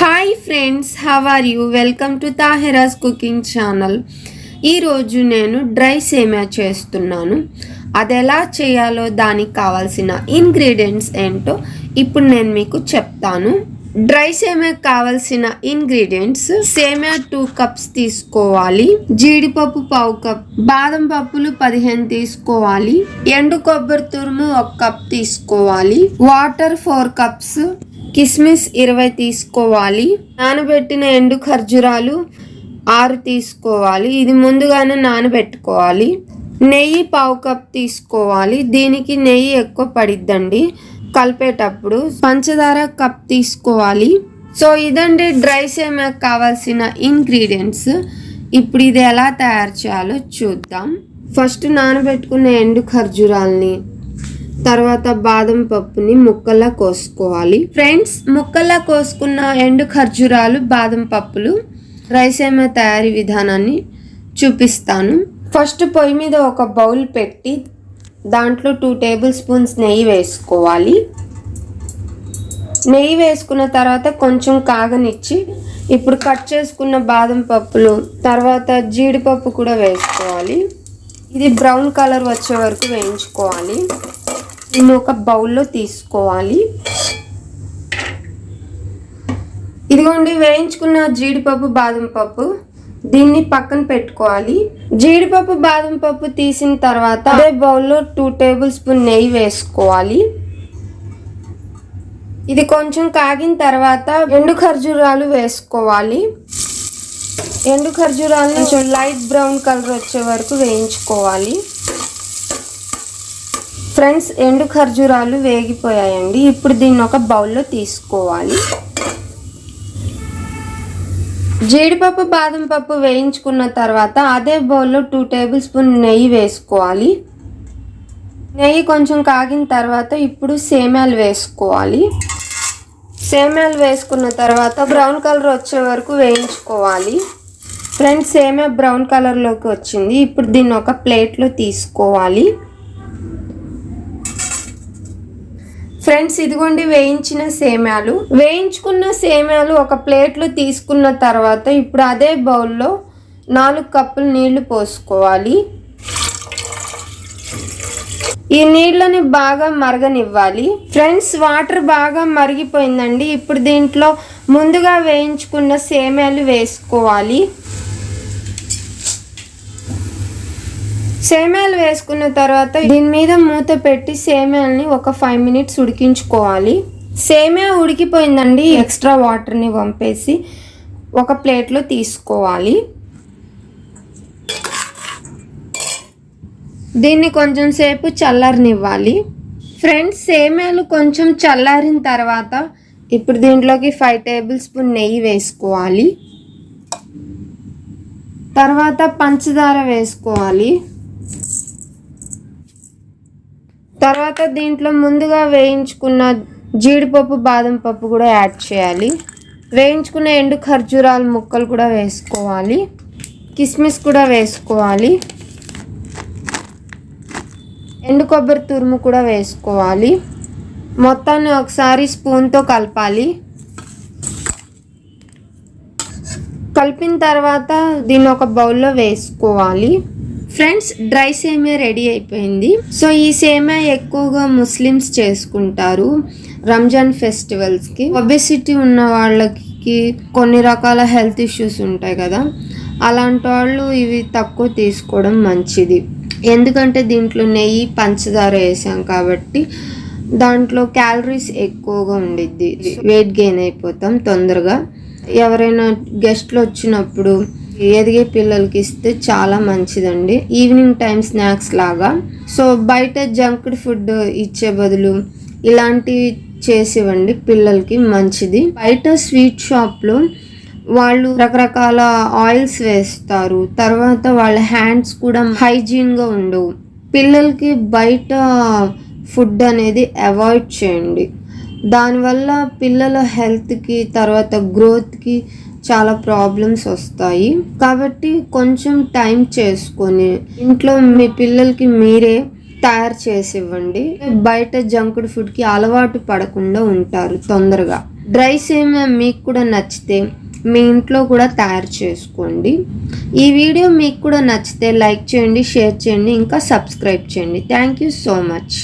Hi friends how are you welcome to Tahira's cooking channel ఈరోజు నేను dry సేమియా చేస్తున్నాను. అది ఎలా చేయాలో దానికి కావాల్సిన ఇంగ్రీడియంట్స్ ఏంటో ఇప్పుడు నేను మీకు చెప్తాను. డ్రై సేమియా కావాల్సిన ఇంగ్రీడియంట్స్ సేమియా టూ కప్స్ తీసుకోవాలి. జీడిపప్పు పావు కప్ బాదం పప్పులు పదిహేను తీసుకోవాలి. ఎండు కొబ్బరి తురుము ఒక కప్ తీసుకోవాలి. వాటర్ ఫోర్ కప్స్ కిస్మిస్ ఇరవై తీసుకోవాలి. నానబెట్టిన ఎండు ఖర్జూరాలు ఆరు తీసుకోవాలి. ఇది ముందుగానే నానబెట్టుకోవాలి. నెయ్యి పావు కప్ తీసుకోవాలి. దీనికి నెయ్యి ఎక్కువ పడిద్దండి. కలిపేటప్పుడు పంచదార కప్ తీసుకోవాలి. సో ఇదండి డ్రై సేమ్యాకి కావాల్సిన ఇంగ్రీడియంట్స్. ఇప్పుడు ఇది ఎలా తయారు చేయాలో చూద్దాం. ఫస్ట్ నానబెట్టుకున్న ఎండు ఖర్జూరాల్ని తర్వాత బాదం పప్పుని ముక్కల్లా కోసుకోవాలి. ఫ్రెండ్స్ ముక్కల్లా కోసుకున్న ఎండు ఖర్జూరాలు బాదం పప్పులు రైసేమియా తయారీ విధానాన్ని చూపిస్తాను. ఫస్ట్ పొయ్యి మీద ఒక బౌల్ పెట్టి దాంట్లో టూ టేబుల్ స్పూన్స్ నెయ్యి వేసుకోవాలి. నెయ్యి వేసుకున్న తర్వాత కొంచెం కాగనిచ్చి ఇప్పుడు కట్ చేసుకున్న బాదం పప్పులు తర్వాత జీడిపప్పు కూడా వేసుకోవాలి. ఇది బ్రౌన్ కలర్ వచ్చే వరకు వేయించుకోవాలి. దీన్ని ఒక బౌల్లో తీసుకోవాలి. ఇదిగోండి వేయించుకున్న జీడిపప్పు బాదం పప్పు దీన్ని పక్కన పెట్టుకోవాలి. జీడిపప్పు బాదం పప్పు తీసిన తర్వాత అదే బౌల్లో టూ టేబుల్ స్పూన్ నెయ్యి వేసుకోవాలి. ఇది కొంచెం కాగిన తర్వాత ఎండు ఖర్జూరాలు వేసుకోవాలి. ఎండు ఖర్జూరాలు కొంచెం లైట్ బ్రౌన్ కలర్ వచ్చే వరకు వేయించుకోవాలి. ఫ్రెండ్స్ ఎండు ఖర్జూరాలు వేగిపోయాయండి. ఇప్పుడు దీన్ని ఒక బౌల్లో తీసుకోవాలి. జీడిపప్పు బాదం పప్పు వేయించుకున్న తర్వాత అదే బౌల్లో టూ టేబుల్ స్పూన్ నెయ్యి వేసుకోవాలి. నెయ్యి కొంచెం కాగిన తర్వాత ఇప్పుడు సేమ్యాలు వేసుకోవాలి. సేమ్యాలు వేసుకున్న తర్వాత బ్రౌన్ కలర్ వచ్చే వరకు వేయించుకోవాలి. ఫ్రెండ్స్ సేమ్యా బ్రౌన్ కలర్లోకి వచ్చింది. ఇప్పుడు దీన్ని ఒక ప్లేట్లో తీసుకోవాలి. ఫ్రెండ్స్ ఇదిగోండి వేయించిన సేమ్యాలు. వేయించుకున్న సేమ్యాలు ఒక ప్లేట్లో తీసుకున్న తర్వాత ఇప్పుడు అదే బౌల్లో నాలుగు కప్పులు నీళ్ళు పోసుకోవాలి. ఈ నీళ్ళని బాగా మరగనివ్వాలి. ఫ్రెండ్స్ వాటర్ బాగా మరిగిపోయిందండి. ఇప్పుడు దీంట్లో ముందుగా వేయించుకున్న సేమ్యాలు వేసుకోవాలి. సేమ్యాలు వేసుకున్న తర్వాత దీని మీద మూత పెట్టి సేమ్యాల్ని ఒక ఫైవ్ మినిట్స్ ఉడికించుకోవాలి. సేమ్యా ఉడికిపోయిందండి ఎక్స్ట్రా వాటర్ని పంపేసి ఒక ప్లేట్లో తీసుకోవాలి. దీన్ని కొంచెం సేపు చల్లారనివ్వాలి. ఫ్రెండ్స్ సేమ్యాలు కొంచెం చల్లారిన తర్వాత ఇప్పుడు దీంట్లోకి ఫైవ్ టేబుల్ స్పూన్ నెయ్యి వేసుకోవాలి. తర్వాత పంచదార వేసుకోవాలి. తర్వాత దీంట్లో ముందుగా వేయించుకున్న జీడిపప్పు బాదం పప్పు కూడా యాడ్ చేయాలి. వేయించుకున్న ఎండు ఖర్జూరాల ముక్కలు కూడా వేసుకోవాలి. కిస్మిస్ కూడా వేసుకోవాలి. ఎండు కొబ్బరి తురుము కూడా వేసుకోవాలి. మొత్తాన్ని ఒకసారి స్పూన్తో కలపాలి. కలిపిన తర్వాత దీన్ని ఒక బౌల్లో వేసుకోవాలి. ఫ్రెండ్స్ డ్రై సేమియా రెడీ అయిపోయింది. సో ఈ సేమియా ఎక్కువగా ముస్లిమ్స్ చేసుకుంటారు రంజాన్ ఫెస్టివల్స్కి. ఒబెసిటీ ఉన్న వాళ్ళకి కొన్ని రకాల హెల్త్ ఇష్యూస్ ఉంటాయి కదా. అలాంటి వాళ్ళు ఇవి తక్కువ తీసుకోవడం మంచిది. ఎందుకంటే దీంట్లో నెయ్యి పంచదార వేసాం కాబట్టి దాంట్లో క్యాలరీస్ ఎక్కువగా ఉండిద్ది. వెయిట్ గెయిన్ అయిపోతాం తొందరగా. ఎవరైనా గెస్ట్లు వచ్చినప్పుడు ఎదిగే పిల్లలకి ఇస్తే చాలా మంచిదండి. ఈవినింగ్ టైం స్నాక్స్ లాగా. సో బయట జంక్డ్ ఫుడ్ ఇచ్చే బదులు ఇలాంటివి చేసివ్వండి పిల్లలకి మంచిది. బయట స్వీట్ షాప్లో వాళ్ళు రకరకాల ఆయిల్స్ వేస్తారు. తర్వాత వాళ్ళ హ్యాండ్స్ కూడా హైజీన్గా ఉండవు. పిల్లలకి బయట ఫుడ్ అనేది అవాయిడ్ చేయండి. దానివల్ల పిల్లల హెల్త్కి తర్వాత గ్రోత్కి చాలా ప్రాబ్లమ్స్ వస్తాయి. కాబట్టి కొంచెం టైం చేసుకొని ఇంట్లో మీ పిల్లలకి మీరే తయారు చేసి ఇవ్వండి బయట జంక్డ్ ఫుడ్కి అలవాటు పడకుండా ఉంటారు తొందరగా. డ్రై సేమియా మీకు కూడా నచ్చితే మీ ఇంట్లో కూడా తయారు చేసుకోండి. ఈ వీడియో మీకు కూడా నచ్చితే లైక్ చేయండి షేర్ చేయండి ఇంకా సబ్స్క్రైబ్ చేయండి. Thank you so much